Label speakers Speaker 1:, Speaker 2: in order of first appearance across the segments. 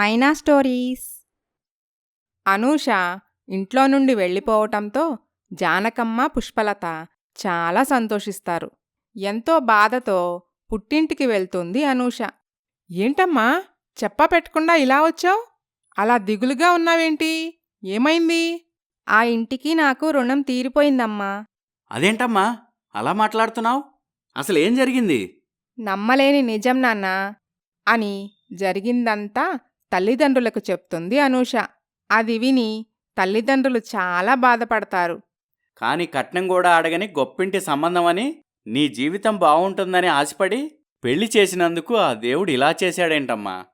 Speaker 1: మైనా stories.
Speaker 2: Anusha ఇంట్లో నుండి వెళ్ళిపోవటంతో జానకమ్మ పుష్పలత చాలా సంతోషిస్తారు. ఎంతో బాధతో పుట్టింటికి వెళ్తుంది అనూష. ఏంటమ్మా చెప్పా పెట్టకుండా ఇలా వచ్చావు? అలా దిగులుగా ఉన్నావేంటి? ఏమైంది?
Speaker 1: ఆ ఇంటికి నాకు రుణం తీరిపోయిందమ్మా.
Speaker 3: అదేంటమ్మా? అలా మాట్లాడుతున్నావు? అసలు ఏం జరిగింది?
Speaker 2: నమ్మలేని నిజం నాన్నా అని జరిగిందంతా తల్లిదండ్రులకు చెప్తుంది అనూష. అది విని తల్లిదండ్రులు చాలా బాధపడతారు.
Speaker 3: కాని కట్నం కూడా అడగని గొప్పింటి సంబంధం అని నీ జీవితం బావుంటుందని ఆశపడి పెళ్ళి చేసినందుకు ఆ దేవుడు ఇలా చేశాడేంటమ్మా?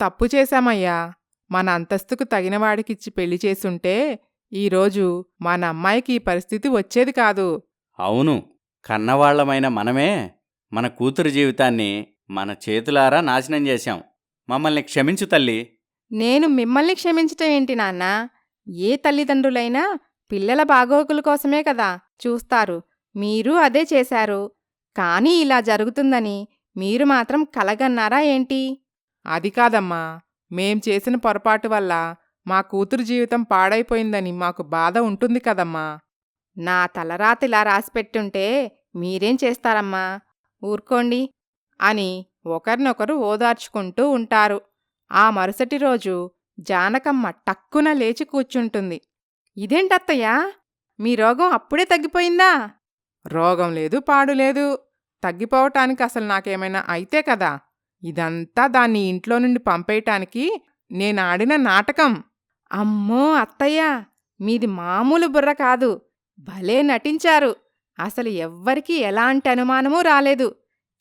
Speaker 2: తప్పు చేశామయ్యా. మన అంతస్తుకు తగినవాడికిచ్చి పెళ్ళి చేసుంటే ఈరోజు మన అమ్మాయికి ఈ పరిస్థితి వచ్చేది కాదు.
Speaker 3: అవును. కన్నవాళ్ళమైన మనమే మన కూతురు జీవితాన్ని మన చేతులారా నాశనం చేశాం. మమ్మల్ని క్షమించు తల్లి.
Speaker 1: నేను మిమ్మల్ని క్షమించటం ఏంటి నాన్న? ఏ తల్లిదండ్రులైనా పిల్లల బాగోగుల కోసమే కదా చూస్తారు. మీరు అదే చేశారు. కానీ ఇలా జరుగుతుందని మీరు మాత్రం కలగన్నారా ఏంటి?
Speaker 2: అది కాదమ్మా. మేం చేసిన పొరపాటు వల్ల మా కూతురు జీవితం పాడైపోయిందని మాకు బాధ ఉంటుంది కదమ్మా.
Speaker 1: నా తలరాతిలా రాసిపెట్టుంటే మీరేం చేస్తారమ్మా? ఊరుకోండి
Speaker 2: అని ఒకరినొకరు ఓదార్చుకుంటూ ఉంటారు. ఆ మరుసటి రోజు జానకమ్మ టక్కున లేచి కూర్చుంటుంది.
Speaker 1: ఇదేంటత్తయ్యా? మీ రోగం అప్పుడే తగ్గిపోయిందా?
Speaker 2: రోగం లేదు పాడు లేదు. తగ్గిపోవటానికి అసలు నాకేమైనా అయితే కదా. ఇదంతా దాన్ని ఇంట్లో నుండి పంపేయటానికి నేనాడిన నాటకం.
Speaker 1: అమ్మో అత్తయ్య! మీది మామూలు బుర్ర కాదు. భలే నటించారు. అసలు ఎవ్వరికీ ఎలాంటి అనుమానమూ రాలేదు.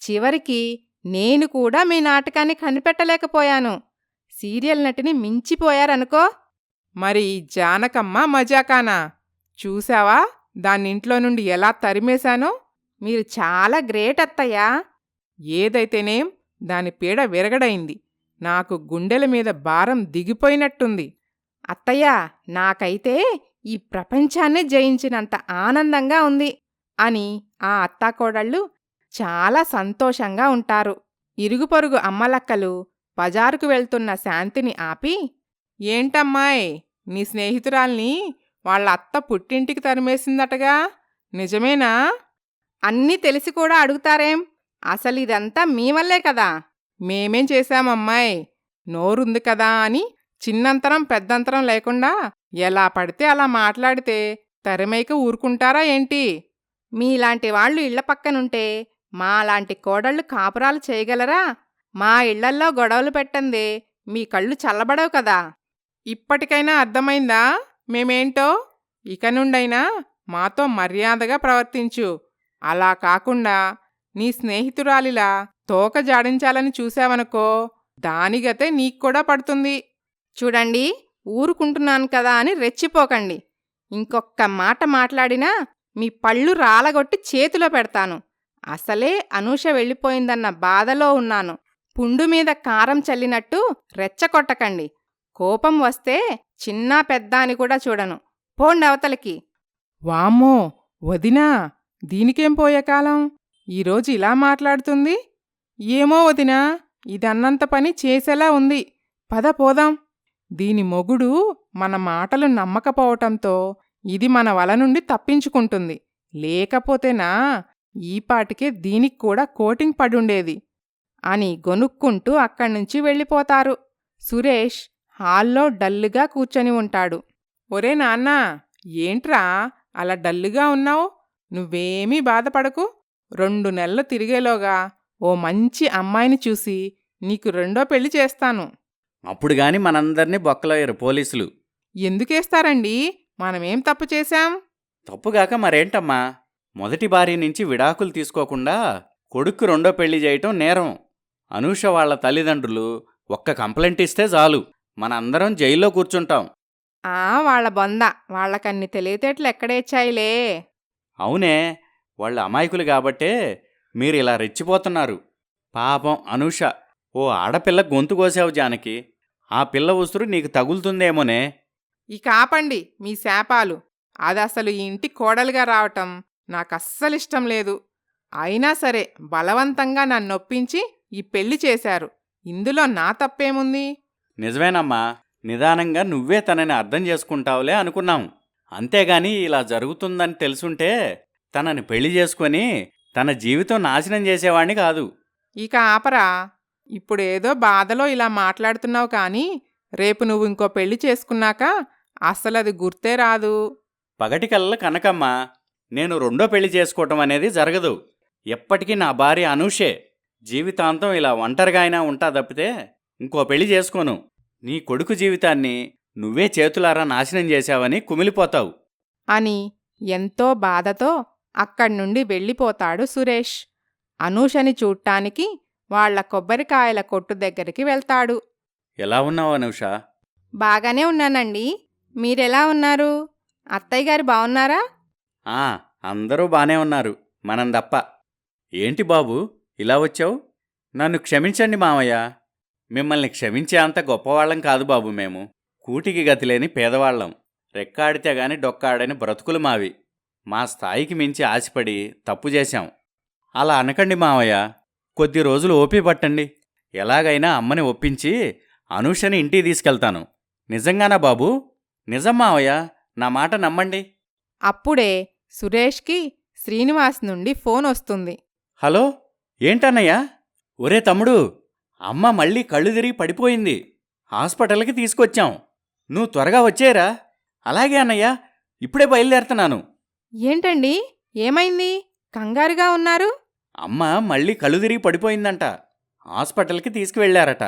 Speaker 1: చివరికి నేను కూడా మీ నాటకాన్ని కనిపెట్టలేకపోయాను. సీరియల్ నటిని మించిపోయారనుకో?
Speaker 2: మరి జానకమ్మ మజాకానా? చూశావా? దాన్నింట్లో నుండి ఎలా తరిమేశానో?
Speaker 1: మీరు చాలా గ్రేట్ అత్తయ్యా.
Speaker 2: ఏదైతేనేం దాని పీడ విరగడైంది. నాకు గుండెల మీద భారం దిగిపోయినట్టుంది.
Speaker 1: అత్తయ్య నాకైతే ఈ ప్రపంచాన్నే జయించినంత ఆనందంగా ఉంది అని ఆ అత్తాకోడళ్ళు చాలా సంతోషంగా ఉంటారు.
Speaker 2: ఇరుగుపొరుగు అమ్మలక్కలు బజారుకు వెళ్తున్న శాంతిని ఆపి ఏంటమ్మాయ్ నీ స్నేహితురాల్ని వాళ్ళ అత్త పుట్టింటికి తరిమేసిందటగా? నిజమేనా?
Speaker 1: అన్నీ తెలిసి కూడా అడుగుతారేం? అసలు ఇదంతా మీ వల్లే కదా?
Speaker 2: మేమేం చేశామమ్మాయ్? నోరుంది కదా అని చిన్నంతరం పెద్దంతరం లేకుండా ఎలా పడితే అలా మాట్లాడితే తరిమేక ఊరుకుంటారా ఏంటి?
Speaker 1: మీలాంటి వాళ్ళు ఇళ్ళ పక్కనుంటే మాలాంటి కోడళ్ళు కాపురాలు చేయగలరా? మా ఇళ్ళల్లో గొడవలు పెట్టందే. మీ కళ్ళు చల్లబడవు కదా.
Speaker 2: ఇప్పటికైనా అర్థమైందా? మేమేంటో? ఇక నుండైనా మాతో మర్యాదగా ప్రవర్తించు. అలా కాకుండా నీ స్నేహితురాలిలా తోక జాడించాలని చూశావనుకో దానిగతే నీక్కూడా పడుతుంది.
Speaker 1: చూడండి ఊరుకుంటున్నాను కదా అని రెచ్చిపోకండి. ఇంకొక్క మాట మాట్లాడినా మీ పళ్ళు రాలగొట్టి చేతిలో పెడతాను. అసలే అనూష వెళ్ళిపోయిందన్న బాధలో ఉన్నాను. పుండు మీద కారం చల్లినట్టు రెచ్చకొట్టకండి కోపం వస్తే చిన్నా పెద్ద అని కూడా చూడను. పోండి అవతలికి.
Speaker 2: వామ్మో! వదినా! దీనికేం పోయే కాలం ఈరోజు ఇలా మాట్లాడుతుంది? ఏమో వదినా! ఇదన్నంత పని చేసేలా ఉంది. పద పోదాం. దీని మొగుడు మన మాటలు నమ్మకపోవటంతో ఇది మన వల నుండి తప్పించుకుంటుంది. లేకపోతేనా ఈపాటికే దీనికి కూడా కోటింగ్ పడుండేది అని గొనుక్కుంటూ అక్కడ్నుంచి వెళ్ళిపోతారు. సురేష్ హాల్లో డల్లుగా కూర్చొని ఉంటాడు. ఒరే నాన్నా ఏంట్రా అలా డల్లుగా ఉన్నావు? నువ్వేమీ బాధపడకు. రెండు నెలలు తిరిగేలోగా ఓ మంచి అమ్మాయిని చూసి నీకు రెండో పెళ్ళి చేస్తాను.
Speaker 3: అప్పుడు గాని మనందర్నీ బొక్కలోయరు పోలీసులు.
Speaker 2: ఎందుకేస్తారండి? మనమేం తప్పు చేశాం?
Speaker 3: తప్పుగాక మరేంటమ్మా? మొదటి భార్య నుంచి విడాకులు తీసుకోకుండా కొడుక్కు రెండో పెళ్ళి చేయటం నేరం. అనూష వాళ్ళ తల్లిదండ్రులు ఒక్క కంప్లైంట్ ఇస్తే చాలు. మనందరం జైల్లో కూర్చుంటాం.
Speaker 1: ఆ వాళ్ళ బొంద. వాళ్ళకన్ని తెలివితేటలు ఎక్కడేచ్చాయిలే
Speaker 3: అవునే వాళ్ళు అమాయకులు కాబట్టే మీరు ఇలా రెచ్చిపోతున్నారు. పాపం అనూష ఓ ఆడపిల్ల గొంతు కోసావు జానకి. ఆ పిల్ల ఉసురు నీకు తగులుతుందేమోనే.
Speaker 2: ఇక ఆపండి మీ శాపాలు. అదసలు ఈ ఇంటి కోడలుగా రావటం. నాకస్సలిష్టం లేదు. అయినా సరే బలవంతంగా నన్నొప్పించి ఈ పెళ్ళి చేశారు. ఇందులో నా తప్పేముంది?
Speaker 3: నిజమేనమ్మా. నిదానంగా నువ్వే తనని అర్థం చేసుకుంటావులే అనుకున్నాం. అంతేగాని ఇలా జరుగుతుందని తెలుసుంటే తనని పెళ్ళి చేసుకొని తన జీవితం నాశనం చేసేవాణ్ణి కాదు.
Speaker 4: ఇక ఆపరా. ఇప్పుడేదో బాధలో ఇలా మాట్లాడుతున్నావు కానీ రేపు నువ్వు ఇంకో పెళ్ళి చేసుకున్నాక అస్సలు అది గుర్తే రాదు.
Speaker 3: పగటికల్లా కనకమ్మ. నేను రెండో పెళ్ళి చేసుకోవటం అనేది జరగదు. ఎప్పటికీ నా భార్య అనూషే. జీవితాంతం ఇలా ఒంటరిగా అయినా ఉంటా తప్పితే ఇంకో పెళ్ళి చేసుకోను. నీ కొడుకు జీవితాన్ని నువ్వే చేతులారా నాశనం చేశావని కుమిలిపోతావు.
Speaker 2: అని ఎంతో బాధతో అక్కడి నుండి వెళ్ళిపోతాడు సురేష్. అనూషని చూడ్టానికి వాళ్ళ కొబ్బరికాయల కొట్టు దగ్గరికి వెళ్తాడు.
Speaker 3: ఎలా ఉన్నావు అనూష?
Speaker 2: బాగానే ఉన్నానండి. మీరెలా ఉన్నారు? అత్తయ్య గారు బావున్నారా
Speaker 3: ఆ అందరూ బానే ఉన్నారు మనం తప్ప. ఏంటి బాబు ఇలా వచ్చావు? నన్ను క్షమించండి మామయ్య. మిమ్మల్ని క్షమించే అంత గొప్పవాళ్ళం కాదు బాబు మేము. కూటికి గతిలేని పేదవాళ్ళం. రెక్కాడితే గాని డొక్కాడని బ్రతుకులు మావి. మా స్థాయికి మించి ఆశపడి తప్పు చేశాం. అలా అనకండి మామయ్య. కొద్ది రోజులు ఓపి పట్టండి. ఎలాగైనా అమ్మని ఒప్పించి అనూషని ఇంటికి తీసుకెళ్తాను. నిజంగానా బాబు? నిజం మావయ్య నా మాట నమ్మండి.
Speaker 2: అప్పుడే సురేష్కి శ్రీనివాస్ నుండి ఫోన్ వస్తుంది.
Speaker 3: హలో ఏంటన్నయ్యా? ఒరే తమ్ముడు అమ్మ మళ్ళీ కళ్ళు తిరిగి పడిపోయింది. హాస్పిటల్కి తీసుకొచ్చాం. నువ్వు త్వరగా వచ్చేరా. అలాగే అన్నయ్య ఇప్పుడే బయలుదేరుతున్నాను.
Speaker 2: ఏంటండి? ఏమైంది? కంగారుగా ఉన్నారు?
Speaker 3: అమ్మ మళ్ళీ కళ్ళు తిరిగి పడిపోయిందంట. హాస్పిటల్కి తీసుకువెళ్ళారట.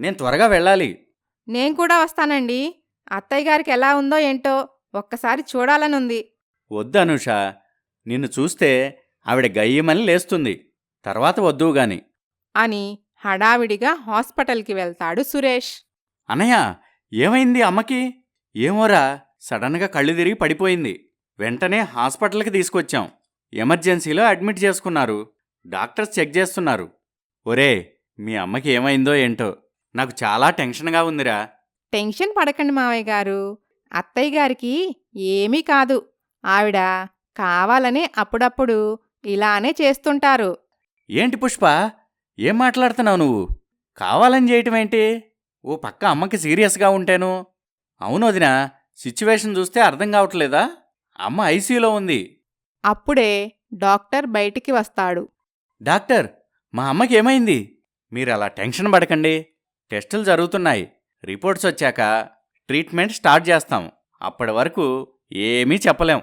Speaker 3: నేను త్వరగా వెళ్ళాలి.
Speaker 2: నేను కూడా వస్తానండి. అత్తయ్య గారికి ఎలా ఉందో ఏంటో ఒక్కసారి చూడాలనుంది.
Speaker 3: వద్దు అనూష నిన్ను చూస్తే ఆవిడ గయ్యమని లేస్తుంది. తర్వాత వద్దువు గాని.
Speaker 2: అని హడావిడిగా హాస్పిటల్కి వెళ్తాడు సురేష్.
Speaker 3: అన్నయ్య ఏమైంది అమ్మకి? ఏమోరా సడన్గా కళ్ళు తిరిగి పడిపోయింది. వెంటనే హాస్పిటల్కి తీసుకొచ్చాం. ఎమర్జెన్సీలో అడ్మిట్ చేసుకున్నారు. డాక్టర్స్ చెక్ చేస్తున్నారు. ఒరే మీ అమ్మకి ఏమైందో ఏంటో? నాకు చాలా టెన్షన్గా ఉందిరా.
Speaker 2: టెన్షన్ పడకండి మావయ్య గారు. అత్తయ్య గారికి ఏమీ కాదు. ఆవిడ కావాలని అప్పుడప్పుడు ఇలానే చేస్తుంటారు.
Speaker 3: ఏంటి పుష్ప? ఏం మాట్లాడుతున్నావు నువ్వు? కావాలని చేయటం ఏంటి? ఓ పక్క అమ్మకి సీరియస్గా ఉంటేను? అవును వదినా సిచ్యువేషన్ చూస్తే అర్థం కావట్లేదా? అమ్మ ఐసీయూలో ఉంది.
Speaker 2: అప్పుడే డాక్టర్ బయటికి వస్తాడు.
Speaker 3: డాక్టర్ మా అమ్మకి ఏమైంది? మీరు అలా టెన్షన్ పడకండి. టెస్టులు జరుగుతున్నాయి. రిపోర్ట్స్ వచ్చాక ట్రీట్మెంట్ స్టార్ట్ చేస్తాం. అప్పటి వరకు ఏమీ చెప్పలేం.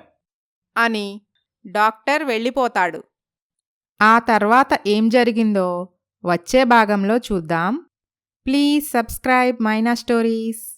Speaker 2: అని డాక్టర్ వెళ్ళిపోతాడు. ఆ తర్వాత ఏం జరిగిందో వచ్చే భాగంలో చూద్దాం. Please subscribe Maina stories.